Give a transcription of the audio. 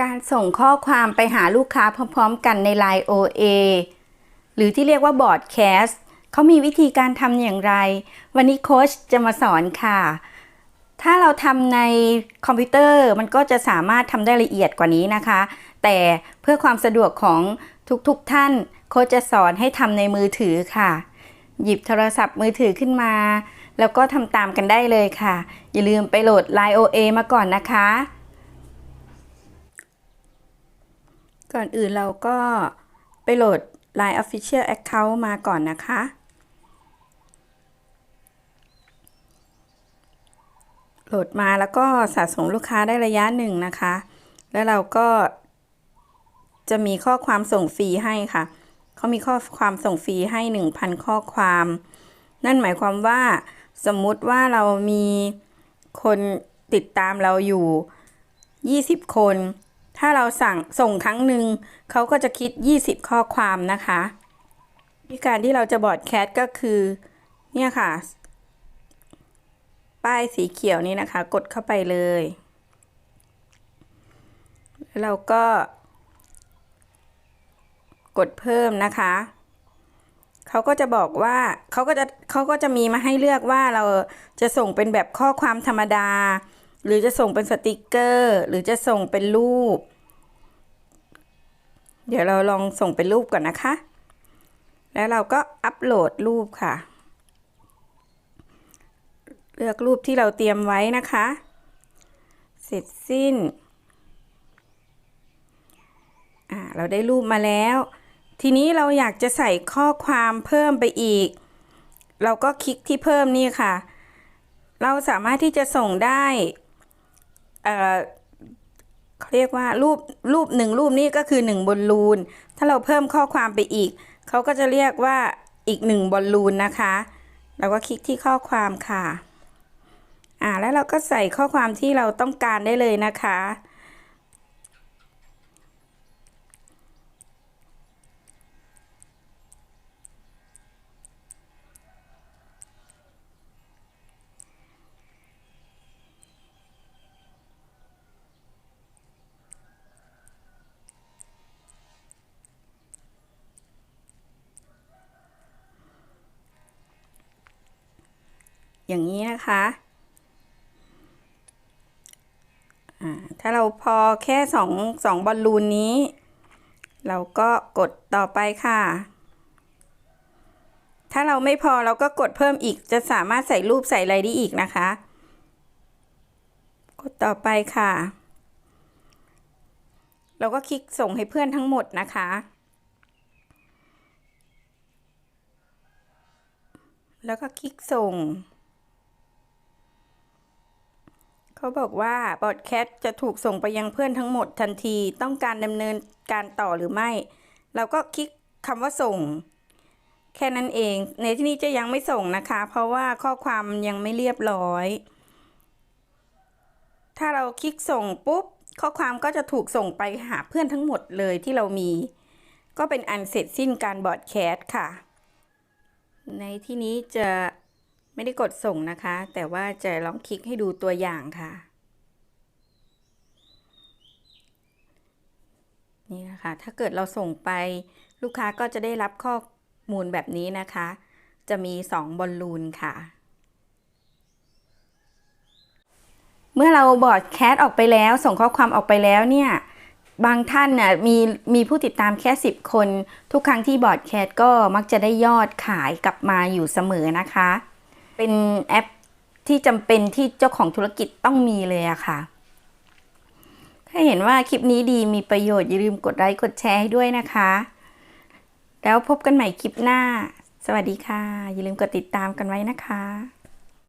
การส่งข้อความไปหาลูกค้าพร้อมๆ กันใน Line OA หรือที่เรียกว่าบอร์ดแคสเขามีวิธีการทำอย่างไร วันนี้โค้ชจะมาสอนค่ะ ถ้าเราทำในคอมพิวเตอร์มันก็จะสามารถทำได้ละเอียดกว่านี้นะคะ แต่เพื่อความสะดวกของทุกๆทท่าน โค้ชจะสอนให้ทำในมือถือค่ะ หยิบโทรศัพท์มือถือขึ้นมา แล้วก็ทำตามกันได้เลยค่ะ อย่าลืมไปโหลด Line OA มาก่อนนะคะ ก่อนอื่นเราก็ไปโหลด Line Official Account มาก่อนนะคะ โหลดมาแล้วก็สะสมลูกค้าได้ระยะหนึ่งนะคะ แล้วเราก็จะมีข้อความส่งฟรีให้ค่ะ เขามีข้อความส่งฟรีให้ 1,000 ข้อความ นั่นหมายความว่าสมมุติว่าเรามีคนติดตามเราอยู่ 20 คน ถ้าเราสั่งส่งครั้งหนึ่งเขาก็จะคิด 20 ข้อความนะคะวิธีการที่เราจะบอร์ดแคสก็คือ เนี่ยค่ะ ป้ายสีเขียวนี้นะคะ กดเข้าไปเลยแล้วเราก็กดเพิ่มนะคะ เขาก็จะบอกว่าเขาก็จะเขาก็จะมีมาให้เลือกว่าเราจะส่งเป็นแบบข้อความธรรมดา หรือจะส่งเป็นสติกเกอร์ หรือจะส่งเป็นรูป เดี๋ยวเราลองส่งเป็นรูปก่อนนะคะ แล้วเราก็อัปโหลดรูปค่ะ เลือกรูปที่เราเตรียมไว้นะคะ เสร็จสิ้นอ่าเราได้รูปมาแล้ว ทีนี้เราอยากจะใส่ข้อความเพิ่มไปอีก เราก็คลิกที่เพิ่มนี่ค่ะ เราสามารถที่จะส่งได้ เอ่อเขาเรียกว่ารูปรูปหนึ่งรูปนี้ก็คือหนึ่งบอลลูน ถ้าเราเพิ่มข้อความไปอีก เขาก็จะเรียกว่าอีกหนึ่งบอลลูนนะคะ เราก็คลิกที่ข้อความค่ะ อ่าแล้วเราก็ใส่ข้อความที่เราต้องการได้เลยนะคะ อย่างนี้นะคะถ้าเราพอแค่สองสองบอลลูนนี้ เราก็กดต่อไปค่ะ ถ้าเราไม่พอเราก็กดเพิ่มอีกจะสามารถใส่รูปใส่อะไรได้อีกนะคะ กดต่อไปค่ะ เราก็คลิกส่งให้เพื่อนทั้งหมดนะคะ แล้วก็คลิกส่ง เขาบอกว่าบอดแคสจะถูกส่งไปยังเพื่อนทั้งหมดทันที ต้องการดำเนินการต่อหรือไม่ เราก็คลิกคำว่าส่ง แค่นั้นเอง ในที่นี้จะยังไม่ส่งนะคะ เพราะว่าข้อความยังไม่เรียบร้อย ถ้าเราคลิกส่งปุ๊บ ข้อความก็จะถูกส่งไปหาเพื่อนทั้งหมดเลยที่เรามี ก็เป็นอันเสร็จสิ้นการบอดแคสค่ะ ในที่นี้จะ ไม่ได้กดส่งนะคะ แต่ว่าจะลองคลิกให้ดูตัวอย่างค่ะ นี่นะคะ ถ้าเกิดเราส่งไปลูกค้าก็จะได้รับข้อมูลแบบนี้นะคะ จะมี 2 บอลลูนค่ะ เมื่อเราบอร์ดแคสออกไปแล้ว ส่งข้อความออกไปแล้วเนี่ยบางท่านน่ะมีมีผู้ติดตามแค่ 10 คน ทุกครั้งที่บอร์ดแคสก็มักจะได้ยอดขายกลับมาอยู่เสมอนะคะ เป็นแอปที่จำเป็นที่เจ้าของธุรกิจต้องมีเลยอะค่ะ ถ้าเห็นว่าคลิปนี้ดีมีประโยชน์อย่าลืมกดไลค์กดแชร์ให้ด้วยนะคะ แล้วพบกันใหม่คลิปหน้า สวัสดีค่ะ อย่าลืมกดติดตามกันไว้นะคะ